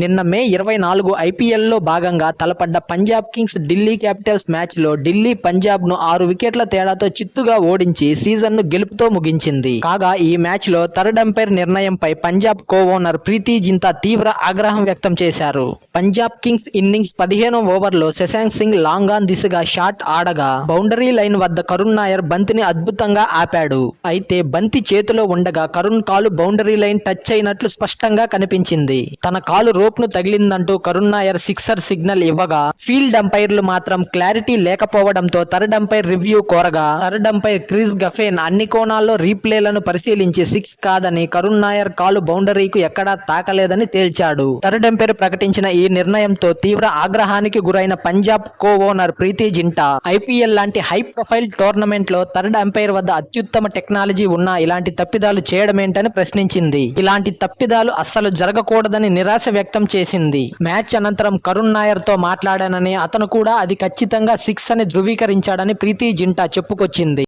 నిన్న మే ఇరవై నాలుగు ఐపీఎల్లో భాగంగా తలపడ్డ పంజాబ్ కింగ్స్ ఢిల్లీ క్యాపిటల్స్ మ్యాచ్లో ఢిల్లీ పంజాబ్ను ఆరు వికెట్ల తేడాతో చిత్తుగా ఓడించి సీజన్ను గెలుపుతో ముగించింది. కాగా ఈ మ్యాచ్లో థర్డ్ అంపైర్ నిర్ణయంపై పంజాబ్ కో ఓనర్ ప్రీతి జింతా తీవ్ర ఆగ్రహం వ్యక్తం చేశారు. పంజాబ్ కింగ్స్ ఇన్నింగ్స్ పదిహేనో ఓవర్లో శశాంక్ సింగ్ లాంగ్ ఆన్ దిశగా షాట్ ఆడగా బౌండరీ లైన్ వద్ద కరుణ్ నాయర్ బంతిని అద్భుతంగా ఆపాడు. అయితే బంతి చేతిలో ఉండగా కరుణ్ కాలు బౌండరీ లైన్ టచ్ అయినట్లు స్పష్టంగా కనిపించింది. తన కాలు రోప్ను తగిలిందంటూ కరుణ్ నాయర్ సిక్సర్ సిగ్నల్ ఇవ్వగా ఫీల్డ్ అంపైర్లు మాత్రం క్లారిటీ లేకపోవడంతో థర్డ్ అంపైర్ రివ్యూ కోరగా థర్డ్ అంపైర్ క్రిస్ గఫేన్ అన్ని కోణాల్లో రీప్లేలను పరిశీలించి సిక్స్ కాదని కరుణ్ నాయర్ కాలు బౌండరీకు ఎక్కడా తాకలేదని తేల్చాడు. థర్డ్ అంపైర్ ప్రకటించిన ఈ నిర్ణయంతో తీవ్ర ఆగ్రహానికి గురైన Punjab co owner Preity Zinta IPL లాంటి హై ప్రొఫైల్ టోర్నమెంట్లో థర్డ్ అంపైర్ వద్ద అత్యుత్తమ టెక్నాలజీ ఉన్న ఇలాంటి తప్పిదాలు చేయడమేంటని ప్రశ్నించింది. ఇలాంటి తప్పిదాలు అస్సలు జరగకూడదని నిరాశ వ్యక్తం వ్యక్తం చేసింది. మ్యాచ్ అనంతరం కరుణ్ నాయర్తో మాట్లాడానని అతను కూడా అది ఖచ్చితంగా సిక్స్ అని ధృవీకరించాడని ప్రీతి జింటా చెప్పుకొచ్చింది.